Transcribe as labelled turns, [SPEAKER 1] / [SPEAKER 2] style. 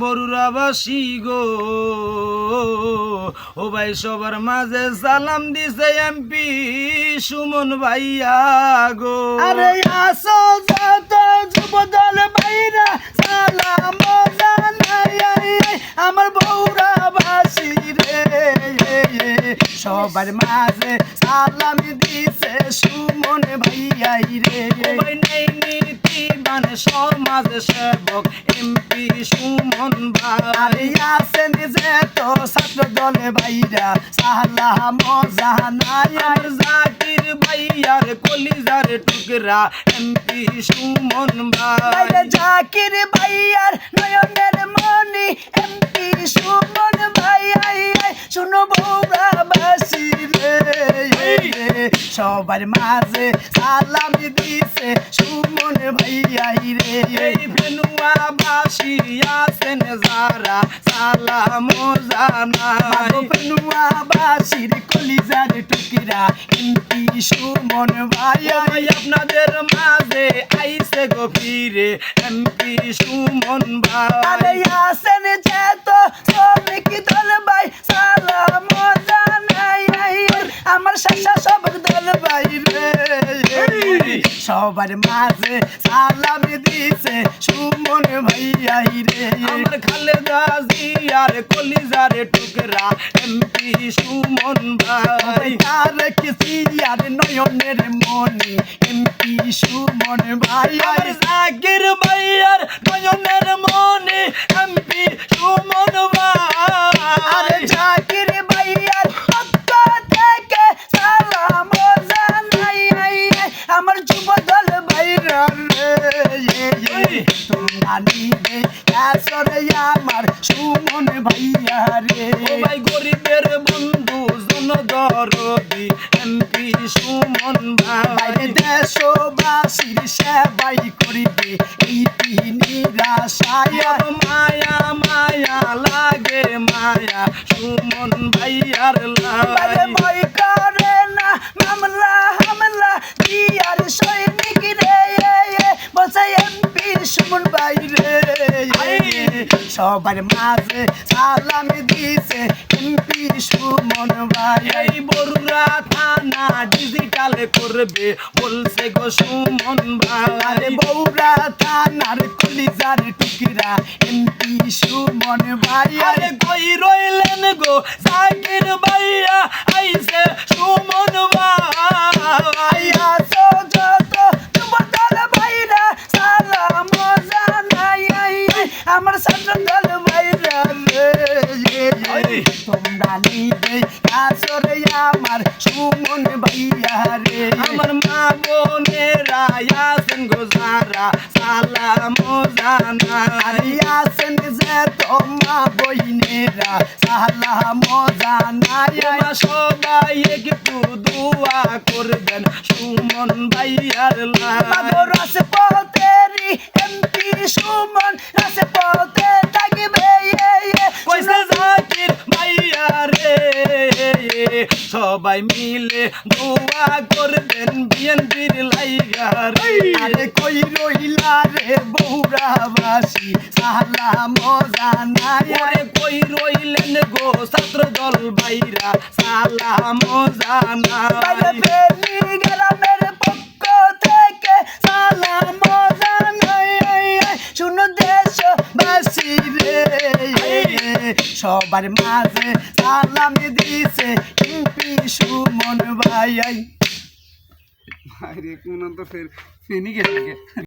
[SPEAKER 1] বরুরাবাসী গো। ও ভাই, সবার মাঝে সালাম দিছে এমপি সুমন ভাইয়া গো।
[SPEAKER 2] আরে আসো যত যুবদল বাইরা সালাম আমার বৌরা বাসি রে। সবার মাঝে সালাম দিছে সুমন ভাইয়াই রে।
[SPEAKER 1] নেই নীতি মানে সমাজ সেবক এমপি সুমন ভাই।
[SPEAKER 2] আসেন যে তো ছাত্র দলে বাইরা সালাম
[SPEAKER 1] আর জাকির ভাইয়ার কলিজার টুকরা এমপি সুমন ভাই।
[SPEAKER 2] জাকির ভাইয়ার নয়নের মনি এমপি সবার মাঝে সালাম দিছে। সুমন ভাই আই রে
[SPEAKER 1] এই ফেনুয়া বাসি আছেন যারা সালাম জানাই।
[SPEAKER 2] পেনুয়া বাসির কলিজার টুকিরা এমপি সুমন ভাই আই
[SPEAKER 1] ভাই আপনাদের মাঝে আইসে গো ফিরে এমপি সুমন ভাই।
[SPEAKER 2] আসেন যেত শ্রমিক দল সবার মাঝে সালাম দিছে সুমন ভাইয়াই রে।
[SPEAKER 1] আমার খালেদা জিয়ার কলিজার টুকরা এমপি সুমন ভাই।
[SPEAKER 2] তার কিসি আর নয়নের মনি এমপি সুমন ভাই।
[SPEAKER 1] আমার জাকির ভাইয়ার নয়নের মনে এমপি সুমন
[SPEAKER 2] আরে তোমরা নিবে আসরে আমার সুমন ভাইয়া রে
[SPEAKER 1] ভাই গরিবের বন্ধু জনদরদি এমপি সুমন ভাই
[SPEAKER 2] দেশবাসীর সেবাই করিবে এই নিরাশায়
[SPEAKER 1] আর মায়া মায়া লাগে মায়া সুমন ভাইয়ার
[SPEAKER 2] বাইরে সবার মাঝে সালাম দিছে এমপি সুমন ভাই।
[SPEAKER 1] এই বরুরা থানা ডিজিটাল করবে বলছে গো সুমন ভাই।
[SPEAKER 2] বৌরা থানার কলিজার টুকরা এমপি সুমন ভাই।
[SPEAKER 1] আরে কই রইলেন গো জাকির ভাইয়া আইছে সুমন ভাই।
[SPEAKER 2] তোমরা নিবে আসরে আমার সুমন ভাইয়া রে।
[SPEAKER 1] আমার মা বোনেরা আছেন গো যারা সালাম জানাই
[SPEAKER 2] আসেন যে তোমা বইনেরা সালাম জানাই
[SPEAKER 1] সবাই একটু দোয়া করবেন সুমন ভাইয়ার লাই
[SPEAKER 2] রাজপথেরি এমপি সুমন রাজপথে
[SPEAKER 1] সবাই মিলে দোয়া করবেন বিএনপির লাইগা রে।
[SPEAKER 2] আরে কই রইলা রে বৌরাবাসী? সালাম জানাই।
[SPEAKER 1] আরে কই রইলেন গো ছাত্র দল
[SPEAKER 2] বাইরা সালাম জানাই। ফেলি সবার মাঝে সালাম দিছে এমপি সুমন ভাই।
[SPEAKER 3] আই আরে কোন তো ফের ফেনি গেছে